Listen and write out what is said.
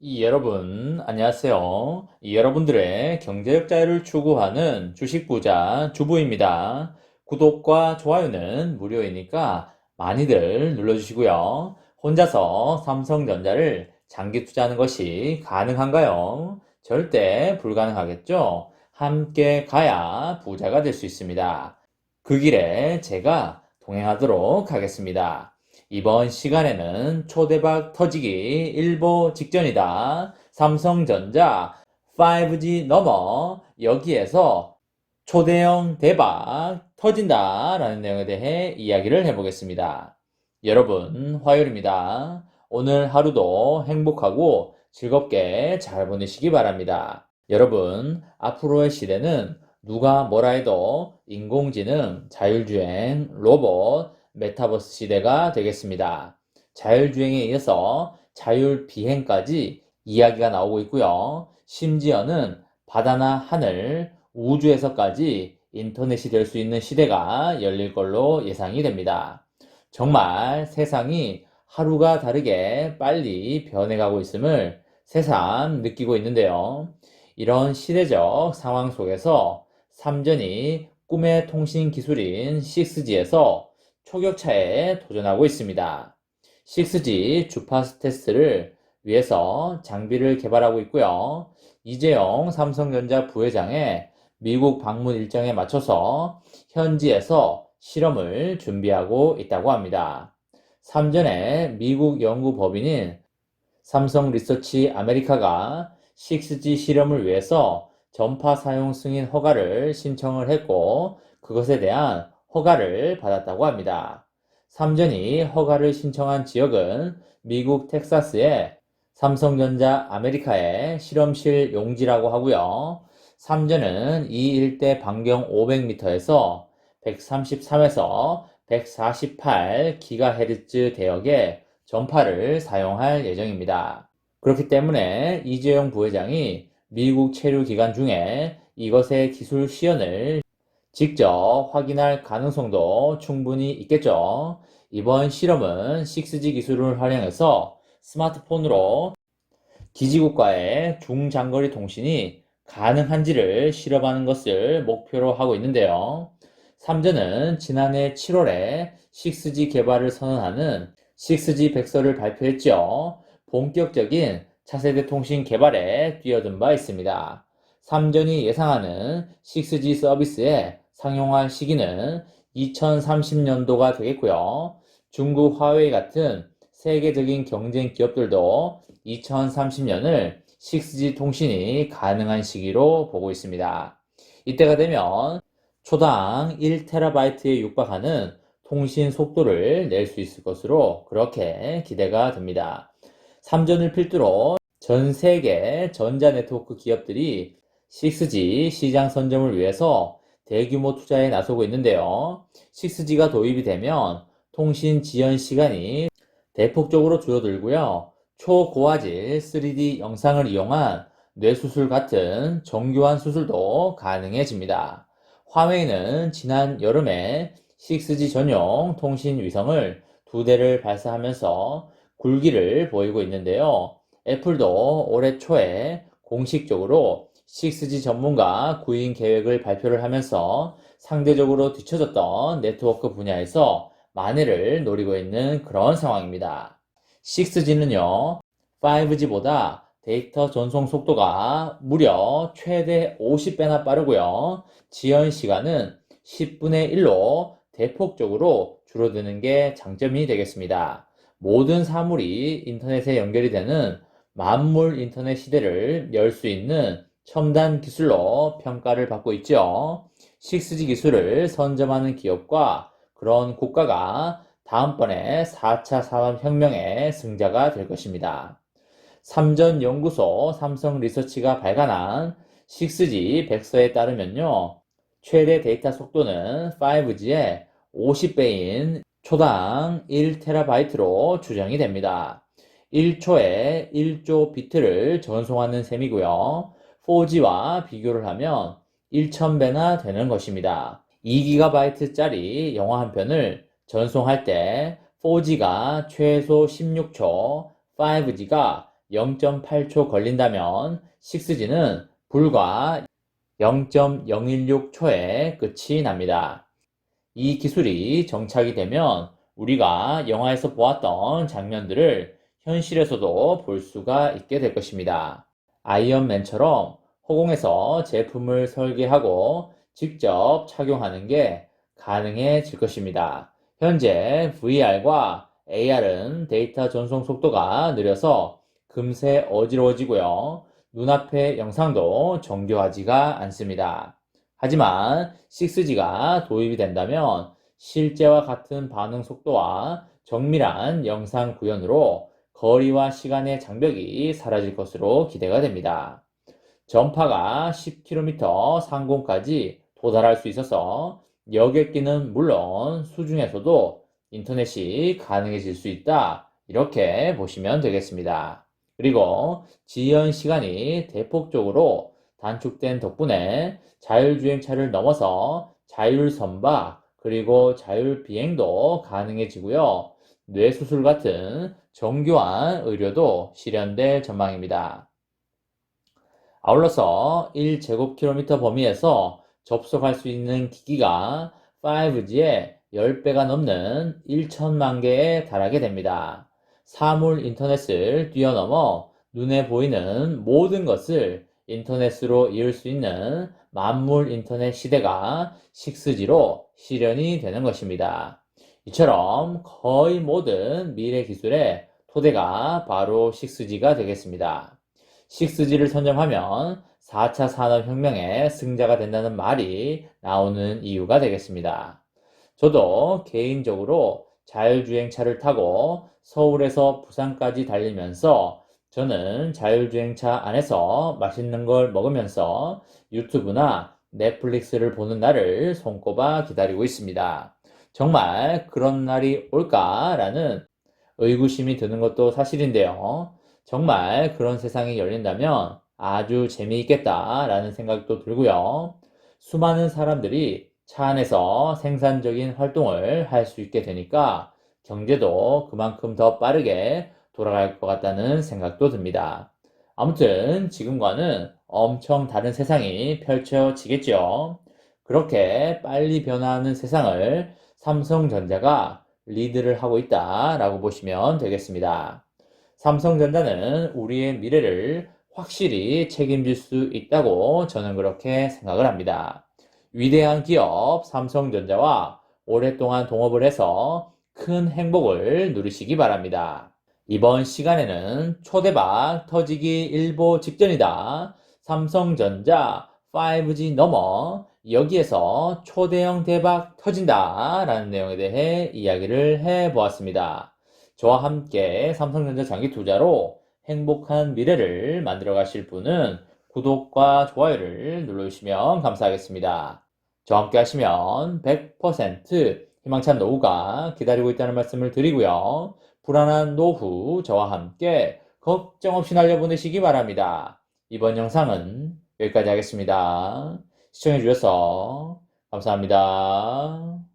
이 여러분, 안녕하세요. 이 여러분들의 경제적 자유를 추구하는 주식부자 주부입니다. 구독과 좋아요는 무료이니까 많이들 눌러주시고요. 혼자서 삼성전자를 장기 투자하는 것이 가능한가요? 절대 불가능하겠죠? 함께 가야 부자가 될 수 있습니다. 그 길에 제가 동행하도록 하겠습니다. 이번 시간에는 초대박 터지기 일보 직전이다. 삼성전자 5G 넘어 여기에서 초대형 대박 터진다라는 내용에 대해 이야기를 해보겠습니다. 여러분, 화요일입니다. 오늘 하루도 행복하고 즐겁게 잘 보내시기 바랍니다. 여러분, 앞으로의 시대는 누가 뭐라 해도 인공지능, 자율주행, 로봇, 메타버스 시대가 되겠습니다. 자율주행에 이어서 자율비행까지 이야기가 나오고 있고요. 심지어는 바다나 하늘, 우주에서까지 인터넷이 될 수 있는 시대가 열릴 걸로 예상이 됩니다. 정말 세상이 하루가 다르게 빨리 변해가고 있음을 새삼 느끼고 있는데요. 이런 시대적 상황 속에서 삼전이 꿈의 통신 기술인 6G에서 초격차에 도전하고 있습니다. 6G 주파수 테스트를 위해서 장비를 개발하고 있고요. 이재용 삼성전자 부회장의 미국 방문 일정에 맞춰서 현지에서 실험을 준비하고 있다고 합니다. 3전에 미국 연구 법인인 삼성 리서치 아메리카가 6G 실험을 위해서 전파 사용 승인 허가를 신청을 했고 그것에 대한 허가를 받았다고 합니다. 삼전이 허가를 신청한 지역은 미국 텍사스의 삼성전자 아메리카의 실험실 용지라고 하고요. 삼전은 이 일대 반경 500m에서 133에서 148GHz 대역의 전파를 사용할 예정입니다. 그렇기 때문에 이재용 부회장이 미국 체류 기간 중에 이것의 기술 시연을 직접 확인할 가능성도 충분히 있겠죠. 이번 실험은 6G 기술을 활용해서 스마트폰으로 기지국과의 중장거리 통신이 가능한지를 실험하는 것을 목표로 하고 있는데요. 삼전은 지난해 7월에 6G 개발을 선언하는 6G 백서를 발표했죠. 본격적인 차세대 통신 개발에 뛰어든 바 있습니다. 삼전이 예상하는 6G 서비스의 상용화 시기는 2030년도가 되겠고요. 중국 화웨이 같은 세계적인 경쟁 기업들도 2030년을 6G 통신이 가능한 시기로 보고 있습니다. 이때가 되면 초당 1TB에 육박하는 통신 속도를 낼 수 있을 것으로 그렇게 기대가 됩니다. 삼전을 필두로 전 세계 전자 네트워크 기업들이 6G 시장 선점을 위해서 대규모 투자에 나서고 있는데요. 6G가 도입이 되면 통신 지연 시간이 대폭적으로 줄어들고요. 초고화질 3D 영상을 이용한 뇌수술 같은 정교한 수술도 가능해집니다. 화웨이는 지난 여름에 6G 전용 통신 위성을 두 대를 발사하면서 굴기를 보이고 있는데요. 애플도 올해 초에 공식적으로 6G 전문가 구인 계획을 발표를 하면서 상대적으로 뒤처졌던 네트워크 분야에서 만회를 노리고 있는 그런 상황입니다. 6G는요, 5G보다 데이터 전송 속도가 무려 최대 50배나 빠르고요. 지연 시간은 10분의 1로 대폭적으로 줄어드는 게 장점이 되겠습니다. 모든 사물이 인터넷에 연결이 되는 만물 인터넷 시대를 열 수 있는 첨단 기술로 평가를 받고 있죠. 6G 기술을 선점하는 기업과 그런 국가가 다음번에 4차 산업혁명의 승자가 될 것입니다. 삼전 연구소 삼성 리서치가 발간한 6G 백서에 따르면요. 최대 데이터 속도는 5G의 50배인 초당 1TB로 추정이 됩니다. 1초에 1조 비트를 전송하는 셈이고요. 4G와 비교를 하면 1000배나 되는 것입니다. 2GB짜리 영화 한 편을 전송할 때 4G가 최소 16초, 5G가 0.8초 걸린다면 6G는 불과 0.016초에 끝이 납니다. 이 기술이 정착이 되면 우리가 영화에서 보았던 장면들을 현실에서도 볼 수가 있게 될 것입니다. 아이언맨처럼 허공에서 제품을 설계하고 직접 착용하는 게 가능해질 것입니다. 현재 VR과 AR은 데이터 전송 속도가 느려서 금세 어지러워지고요. 눈앞의 영상도 정교하지가 않습니다. 하지만 6G가 도입이 된다면 실제와 같은 반응 속도와 정밀한 영상 구현으로 거리와 시간의 장벽이 사라질 것으로 기대가 됩니다. 전파가 10km 상공까지 도달할 수 있어서 여객기는 물론 수중에서도 인터넷이 가능해질 수 있다. 이렇게 보시면 되겠습니다. 그리고 지연 시간이 대폭적으로 단축된 덕분에 자율주행차를 넘어서 자율선박 그리고 자율비행도 가능해지고요. 뇌수술 같은 정교한 의료도 실현될 전망입니다. 아울러서 1제곱킬로미터 범위에서 접속할 수 있는 기기가 5G의 10배가 넘는 1천만 개에 달하게 됩니다. 사물 인터넷을 뛰어넘어 눈에 보이는 모든 것을 인터넷으로 이을 수 있는 만물 인터넷 시대가 6G로 실현이 되는 것입니다. 이처럼 거의 모든 미래 기술의 토대가 바로 6G가 되겠습니다. 6G를 선점하면 4차 산업혁명의 승자가 된다는 말이 나오는 이유가 되겠습니다. 저도 개인적으로 자율주행차를 타고 서울에서 부산까지 달리면서 저는 자율주행차 안에서 맛있는 걸 먹으면서 유튜브나 넷플릭스를 보는 날을 손꼽아 기다리고 있습니다. 정말 그런 날이 올까라는 의구심이 드는 것도 사실인데요. 정말 그런 세상이 열린다면 아주 재미있겠다라는 생각도 들고요. 수많은 사람들이 차 안에서 생산적인 활동을 할 수 있게 되니까 경제도 그만큼 더 빠르게 돌아갈 것 같다는 생각도 듭니다. 아무튼 지금과는 엄청 다른 세상이 펼쳐지겠죠. 그렇게 빨리 변화하는 세상을 삼성전자가 리드를 하고 있다라고 보시면 되겠습니다. 삼성전자는 우리의 미래를 확실히 책임질 수 있다고 저는 그렇게 생각을 합니다. 위대한 기업 삼성전자와 오랫동안 동업을 해서 큰 행복을 누리시기 바랍니다. 이번 시간에는 초대박 터지기 일보 직전이다. 삼성전자 5G 넘어 여기에서 초대형 대박 터진다 라는 내용에 대해 이야기를 해 보았습니다. 저와 함께 삼성전자 장기 투자로 행복한 미래를 만들어 가실 분은 구독과 좋아요를 눌러주시면 감사하겠습니다. 저와 함께 하시면 100% 희망찬 노후가 기다리고 있다는 말씀을 드리고요. 불안한 노후 저와 함께 걱정 없이 날려보내시기 바랍니다. 이번 영상은 여기까지 하겠습니다. 시청해 주셔서 감사합니다.